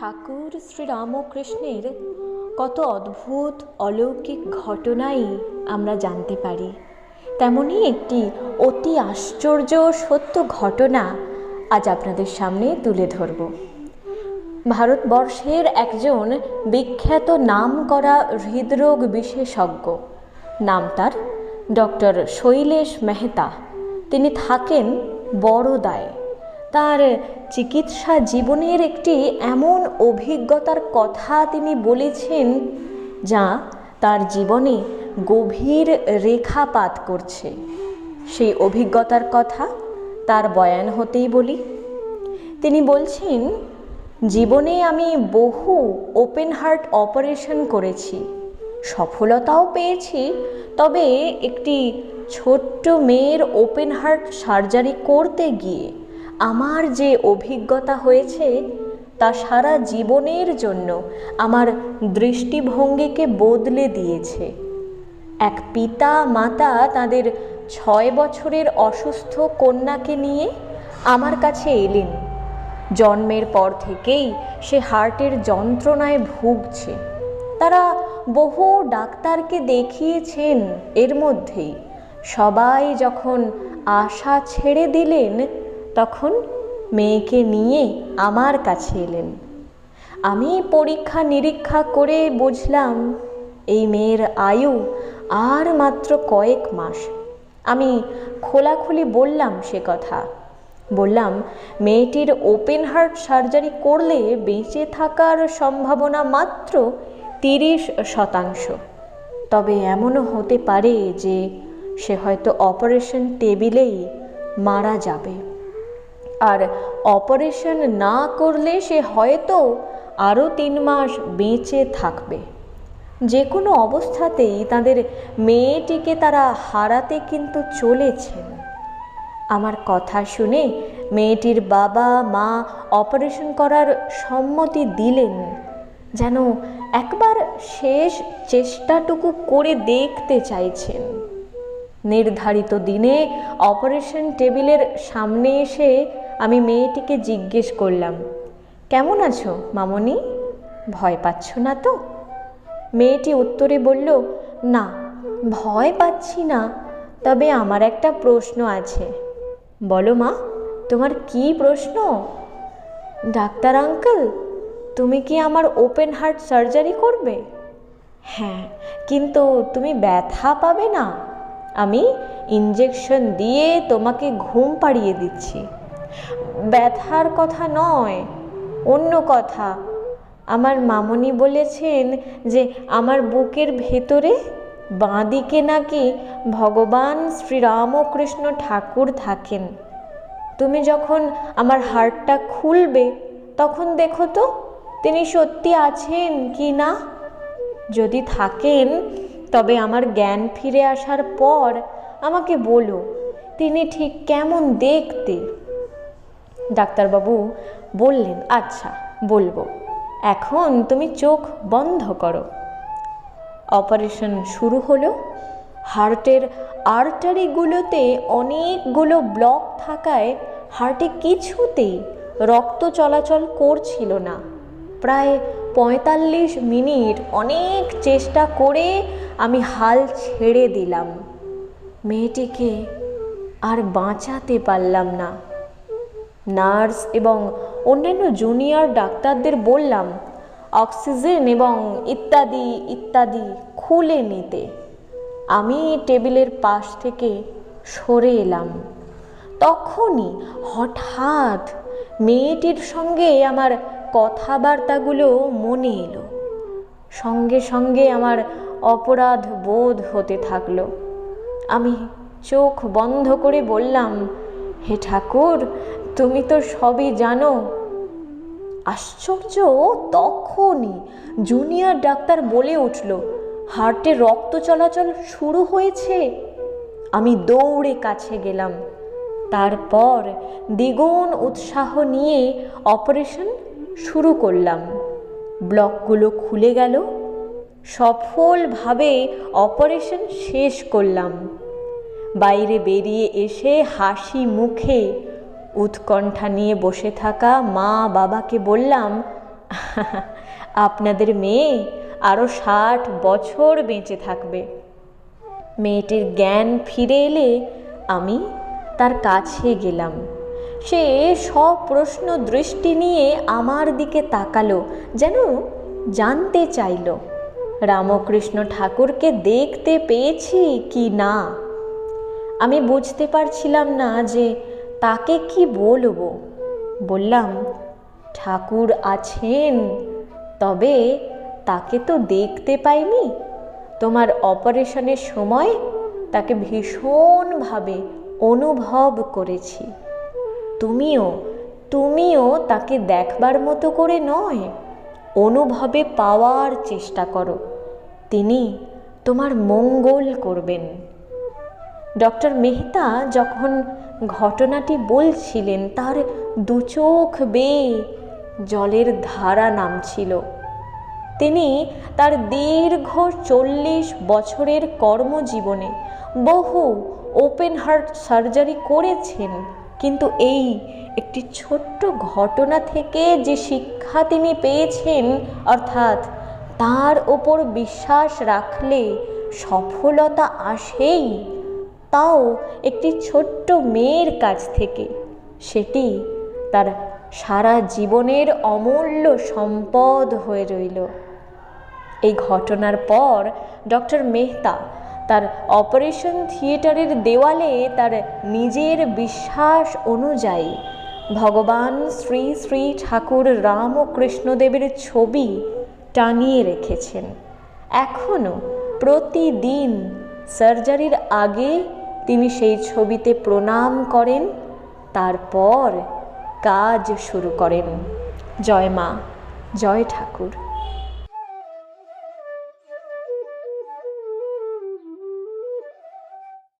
ঠাকুর শ্রীরামকৃষ্ণের কত অদ্ভুত অলৌকিক ঘটনাই আমরা জানতে পারি। তেমনই একটি অতি আশ্চর্য সত্য ঘটনা আজ আপনাদের সামনে তুলে ধরব। ভারতবর্ষের একজন বিখ্যাত নাম করা হৃদরোগ বিশেষজ্ঞ, নাম তার ডক্টর শৈলেশ মেহতা। তিনি থাকেন বড়দায়। তার চিকিৎসা জীবনের একটি এমন অভিজ্ঞতার কথা তিনি বলেছেন যা তার জীবনে গভীর রেখাপাত করছে। সেই অভিজ্ঞতার কথা তার বয়ান হতেই বলি। তিনি বলছেন, জীবনে আমি বহু ওপেন হার্ট অপারেশন করেছি, সফলতাও পেয়েছি, তবে একটি ছোট্ট মেয়ের ওপেন হার্ট সার্জারি করতে গিয়ে আমার যে অভিজ্ঞতা হয়েছে, তা সারা জীবনের জন্য আমার দৃষ্টিভঙ্গিকে বদলে দিয়েছে। এক পিতা মাতা তাদের ছয় বছরের অসুস্থ কন্যাকে নিয়ে আমার কাছে এলেন। জন্মের পর থেকেই সে হার্টের যন্ত্রণায় ভুগছে। তারা বহু ডাক্তারকে দেখিয়েছেন এর মধ্যেই। সবাই যখন আশা ছেড়ে দিলেন তখন মেয়েকে নিয়ে আমার কাছে এলেন। আমি পরীক্ষা নিরীক্ষা করে বুঝলাম, এই মেয়ের আয়ু আর মাত্র কয়েক মাস। আমি খোলাখুলি বললাম সে কথা। বললাম, মেয়েটির ওপেন হার্ট সার্জারি করলে বেঁচে থাকার সম্ভাবনা মাত্র তিরিশ শতাংশ। তবে এমনও হতে পারে যে সে হয়তো অপারেশন টেবিলেই মারা যাবে। আর অপারেশন না করলে সে হয়তো আরও তিন মাস বেঁচে থাকবে। যে কোনো অবস্থাতেই তাদের মেয়েটিকে তারা হারাতে কিন্তু চলেছেন। আমার কথা শুনে মেয়েটির বাবা, মা অপারেশন করার সম্মতি দিলেন। যেন একবার শেষ চেষ্টাটুকু করে দেখতে চাইছেন। নির্ধারিত দিনে অপারেশন টেবিলের সামনে এসে আমি মেয়েটিকে জিজ্ঞেস করলাম, কেমন আছো, মামনি? ভয় পাচ্ছ না তো? মেয়েটি উত্তরে বলল, না, ভয় পাচ্ছি না, তবে আমার একটা প্রশ্ন আছে। বলো মা, তোমার কি প্রশ্ন? ডাক্তার আঙ্কেল, তুমি কি আমার ওপেন হার্ট সার্জারি করবে? হ্যাঁ কিন্তু তুমি ব্যথা পাবে না। আমি ইঞ্জেকশন দিয়ে তোমাকে ঘুম পাড়িয়ে দিচ্ছি। ব্যথার কথা নয়, অন্য কথা। আমার মামনি বলেছেন যে, আমার বুকের ভেতরে বাঁদিকে নাকি ভগবান শ্রীরামকৃষ্ণ ঠাকুর থাকেন। তুমি যখন আমার হার্টটা খুলবে, তখন দেখো তো, তিনি সত্যি আছেন কি না। যদি থাকেন, তবে আমার জ্ঞান ফিরে আসার পর আমাকে বলো, তিনি ঠিক কেমন দেখতে? ডাক্তারবাবু বললেন আচ্ছা বলব। এখন তুমি চোখ বন্ধ করো। অপারেশন শুরু হলো। হার্টের আর্টারিগুলোতে অনেকগুলো ব্লক থাকায় হার্টে কিছুতেই রক্ত চলাচল করছিল না। প্রায় পঁয়তাল্লিশ মিনিট অনেক চেষ্টা করে আমি হাল ছেড়ে দিলাম। মেয়েটিকে আর বাঁচাতে পারলাম না। নার্স এবং অন্যান্য জুনিয়র ডাক্তারদের বললাম, অক্সিজেন এবং ইত্যাদি ইত্যাদি খুলে নিতে। আমি টেবিলের পাশ থেকে সরে এলাম। তখনই হঠাৎ মেয়েটির সঙ্গে আমার কথাবার্তাগুলো মনে এলো। সঙ্গে সঙ্গে আমার অপরাধ বোধ হতে থাকল। আমি চোখ বন্ধ করে বললাম, হে ঠাকুর তুমি তো সবই জানো। আশ্চর্য তখনই জুনিয়র ডাক্তার বলে উঠল, হার্টে রক্ত চলাচল শুরু হয়েছে। আমি দৌড়ে কাছে গেলাম। তারপর দ্বিগুণ উৎসাহ নিয়ে অপারেশন শুরু করলাম। ব্লকগুলো খুলে গেল। সফলভাবে অপারেশন শেষ করলাম। বাইরে বেরিয়ে এসে হাসি মুখে উৎকণ্ঠা নিয়ে বসে থাকা মা বাবাকে বললাম, আপনাদের মেয়ে আরও ষাট বছর বেঁচে থাকবে। মেয়েটির জ্ঞান ফিরে এলে আমি তার কাছে গেলাম। সে সব প্রশ্ন দৃষ্টি নিয়ে আমার দিকে তাকালো, যেন জানতে চাইল, রামকৃষ্ণ ঠাকুরকে দেখতে পেয়েছি কি না। আমি বুঝতে পারছিলাম না যে তাকে কি বলব? বললাম, ঠাকুর আছেন, তবে তাকে তো দেখতে পাইনি। তোমার অপারেশনের সময় তাকে ভীষণভাবে অনুভব করেছি। তুমিও তুমিও তাকে দেখবার মতো করে নয়, অনুভবে পাওয়ার চেষ্টা করো। তিনি তোমার মঙ্গল করবেন। ডক্টর মেহতা যখন ঘটনাটি বলছিলেন, তার দু চোখ বেয়ে জলের ধারা নামছিল। তিনি তার দীর্ঘ চল্লিশ বছরের কর্মজীবনে বহু ওপেন হার্ট সার্জারি করেছেন, কিন্তু এই একটি ছোট্ট ঘটনা থেকে যে শিক্ষা তিনি পেয়েছেন, অর্থাৎ তার ওপর বিশ্বাস রাখলে সফলতা আসেই তাও একটি ছোট্ট মেয়ের কাছ থেকে। সেটি তার সারা জীবনের অমূল্য সম্পদ হয়ে রইল। এই ঘটনার পর ডক্টর মেহতা তার অপারেশন থিয়েটারের দেওয়ালে তার নিজের বিশ্বাস অনুযায়ী ভগবান শ্রী শ্রী ঠাকুর রাম ও কৃষ্ণদেবের ছবি টাঙিয়ে রেখেছেন। এখনও প্রতিদিন সার্জারির আগে তিনি সেই ছবিতে প্রণাম করেন তারপর কাজ শুরু করেন। জয় মা জয় ঠাকুর।